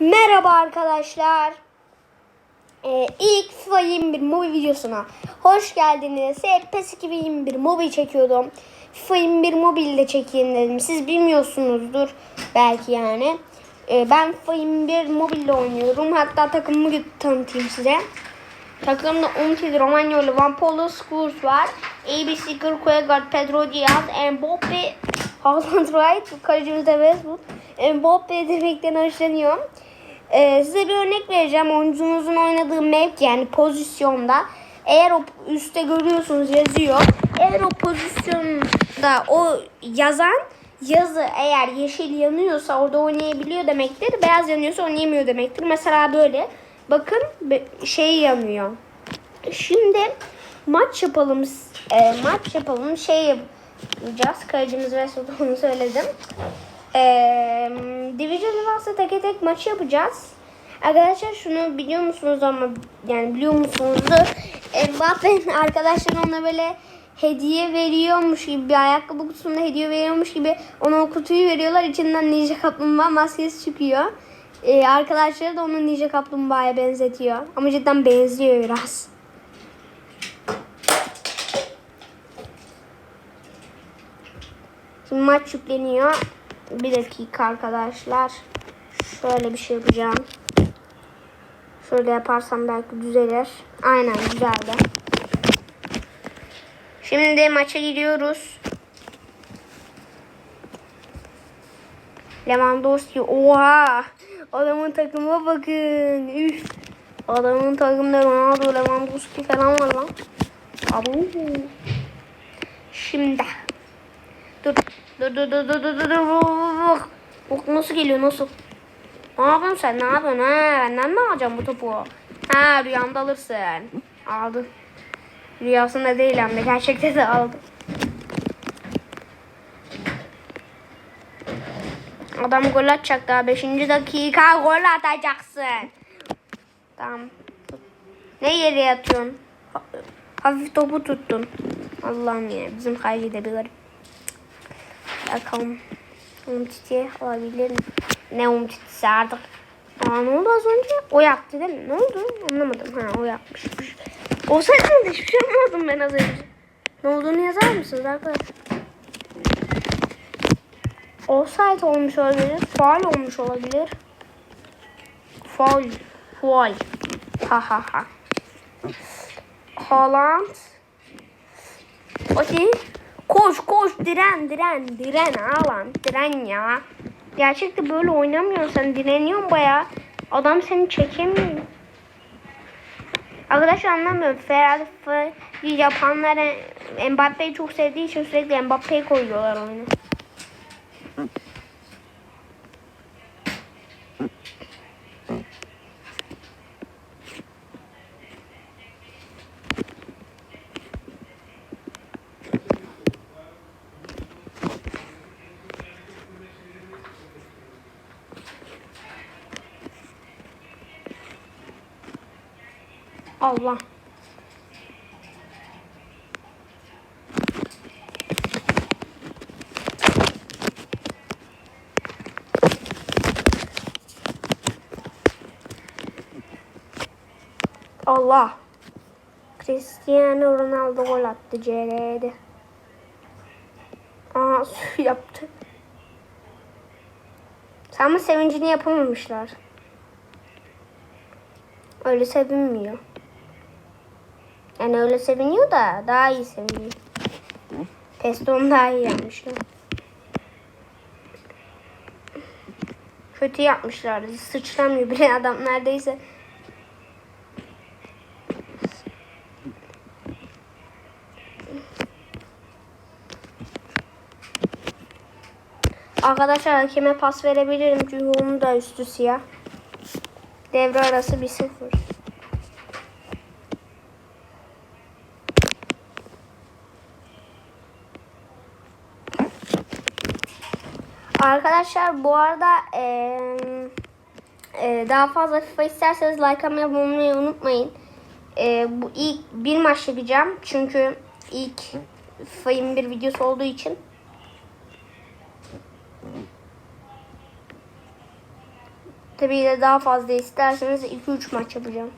Merhaba arkadaşlar. Ee, ilk FIFA 21 mobil videosuna hoş geldiniz. Hep PES 2021 mobil çekiyordum. FIFA 21 mobil de çekeyim dedim. Siz bilmiyorsunuzdur belki yani. Ee, ben FIFA 21 mobille oynuyorum. Hatta takımımı tanıtayım size. Takımda Umtiti, Romagnoli, Van Polo, Skurs var. ABC, Kırkoyagard, Pedro Diaz, Mbappe, Haaland Wright, kalecimiz de Westwood. Mbappe demekten hoşlanıyorum. Ee, size bir örnek vereceğim. Oyuncunuzun oynadığı mevki yani pozisyonda. Eğer o üstte görüyorsunuz yazıyor. Eğer o pozisyonda o yazan yazı eğer yeşil yanıyorsa orada oynayabiliyor demektir. Beyaz yanıyorsa oynayamıyor demektir. Mesela böyle. Bakın şey yanıyor. Şimdi maç yapalım. E, maç yapalım. Şey yapacağız. Kalecimiz ve onu söyledim. E, Division Rivals'la tek tek maç yapacağız. Arkadaşlar şunu biliyor musunuz ama yani biliyor musunuzdur? Mbappe'nin arkadaşlar ona böyle hediye veriyormuş gibi bir ayakkabı kutusunda hediye veriyormuş gibi ona o kutuyu veriyorlar. İçinden Ninja Kaplumbağa maskesi çıkıyor. Ee, arkadaşları da onu Ninja Kaplumbağa'ya benzetiyor. Ama cidden benziyor biraz. Şimdi maç yükleniyor. Bir dakika arkadaşlar. Şöyle bir şey yapacağım. Şöyle yaparsam belki düzelir. Aynen güzeldi. Şimdi maça giriyoruz. Lewandowski oha adamın takıma bakın üf adamın takımda Ronaldo Lewandowski falan var lan Abu. şimdi dur dur dur dur dur dur dur dur Bak nasıl geliyor nasıl ne yapıyorsun sen ne yapıyorsun ha benden mi alacaksın bu topu ha rüyanda alırsın aldı rüyasında değil hem de gerçekte de aldı Adam gol atacak daha 5. dakika gol atacaksın. Tamam. Ne yere yatıyorsun? Ha- Hafif topu tuttun. Allah'ım ya bizim garip. Bakalım. Umtiti olabilir mi? Ne umtitisi artık? Aa ne oldu az önce? O yaptı değil mi? Ne oldu? Anlamadım. Ha o yapmışmış. O sırada hiçbir şey anlamadım ben az önce. Ne olduğunu yazar mısınız arkadaşlar? Offside olmuş olabilir. Faul olmuş olabilir. Faul. Faul. Ha ha ha. Haaland. Hadi. Koş koş diren diren diren Haaland diren ya. Gerçekte böyle oynamıyorsun sen direniyorsun baya. Adam seni çekemiyor. Arkadaşlar anlamıyorum. Ferrari yapanlar Mbappe'yi çok sevdiği için sürekli Mbappe'yi koyuyorlar oyuna. Allah. Allah. Cristiano Ronaldo gol attı CR'de. Aa su yaptı. Ama sevincini yapamamışlar. Öyle sevinmiyor. Yani öyle seviniyor da daha iyi seviniyor. Peston daha iyi yapmışlar. Kötü yapmışlar. Sıçramıyor bile adam neredeyse. Arkadaşlar hakeme pas verebilirim çünkü onun da üstü siyah. Devre arası bir sıfır. Arkadaşlar bu arada eee, eee, daha fazla FIFA isterseniz like atmayı bulmayı unutmayın. Eee, bu ilk bir maç yapacağım çünkü ilk FIFA 21 videosu olduğu için. Tabii de daha fazla isterseniz 2-3 maç yapacağım.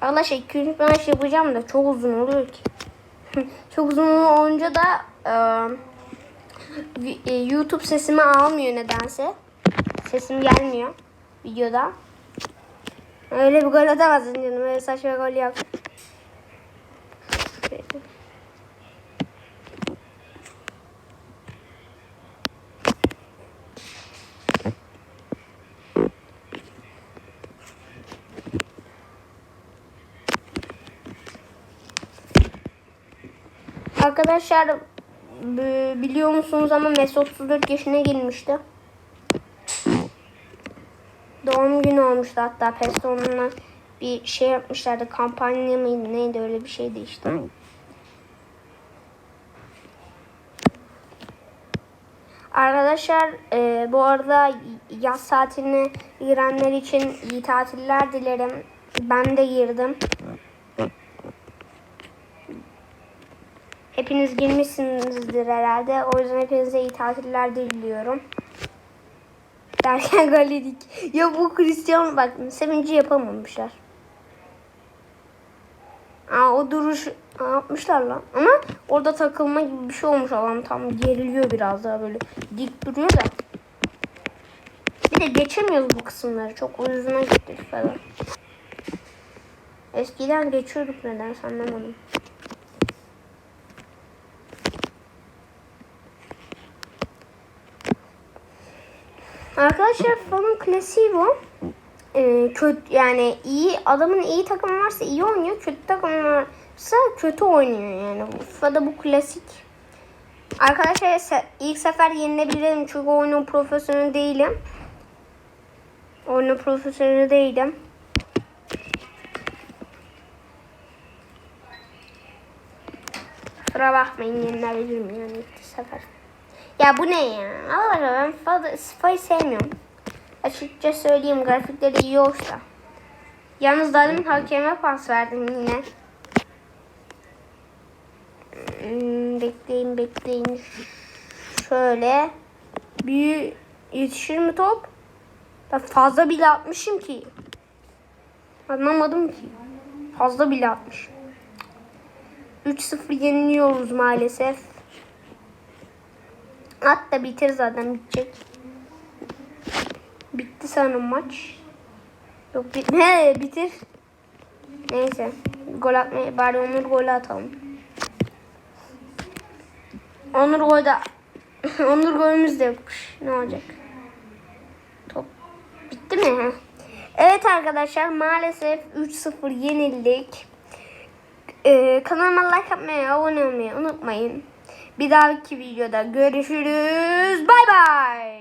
Arkadaşlar 2-3 maç yapacağım da çok uzun oluyor ki. çok uzun olunca da e, e, YouTube sesimi almıyor nedense. Sesim gelmiyor videoda. Öyle bir gol atamazsın canım. Öyle saçma gol yok. Arkadaşlar biliyor musunuz ama Mesut 34 yaşına girmişti. Doğum günü olmuştu hatta Peston'la bir şey yapmışlardı. Kampanya mıydı neydi öyle bir şeydi işte. Arkadaşlar e, bu arada yaz tatiline girenler için iyi tatiller dilerim. Ben de girdim. Hepiniz girmişsinizdir herhalde. O yüzden hepinize iyi tatiller diliyorum. Derken gol. Ya bu Cristiano bak sevinci yapamamışlar. Aa, o duruş Aa, yapmışlar lan. Ama orada takılma gibi bir şey olmuş adam tam geriliyor biraz daha böyle dik duruyor da. Bir de geçemiyoruz bu kısımları. Çok uyuzuna gitti falan. Eskiden geçiyorduk neden anlamadım. Arkadaşlar falan klasiği bu. Ee, kötü yani iyi adamın iyi takımı varsa iyi oynuyor. Kötü takımı varsa kötü oynuyor yani. Bu FIFA'da bu klasik. Arkadaşlar ilk sefer yenilebilirim çünkü oyunun profesyonel değilim. Oyunun profesyoneli değilim. Kusura bakmayın yenilebilirim yani ilk sefer. Ya bu ne ya? Allah Allah ben fazla Spy'ı sevmiyorum. Açıkça söyleyeyim grafikleri iyi olsa. Yalnız daha demin hakeme pas verdim yine. Hmm, bekleyin bekleyin. Şöyle. Bir yetişir mi top? Ben fazla bile atmışım ki. Anlamadım ki. Fazla bile atmışım. 3-0 yeniliyoruz maalesef. At da bitir zaten bitecek. Bitti sanırım maç. Yok bit He, bitir. Neyse. Gol atmayı bari Onur golü atalım. Onur golde Onur golümüz de yokmuş. Ne olacak? Top bitti mi? Evet arkadaşlar maalesef 3-0 yenildik. Ee, kanalıma like atmayı, abone olmayı unutmayın. Bir dahaki videoda görüşürüz. Bay bay.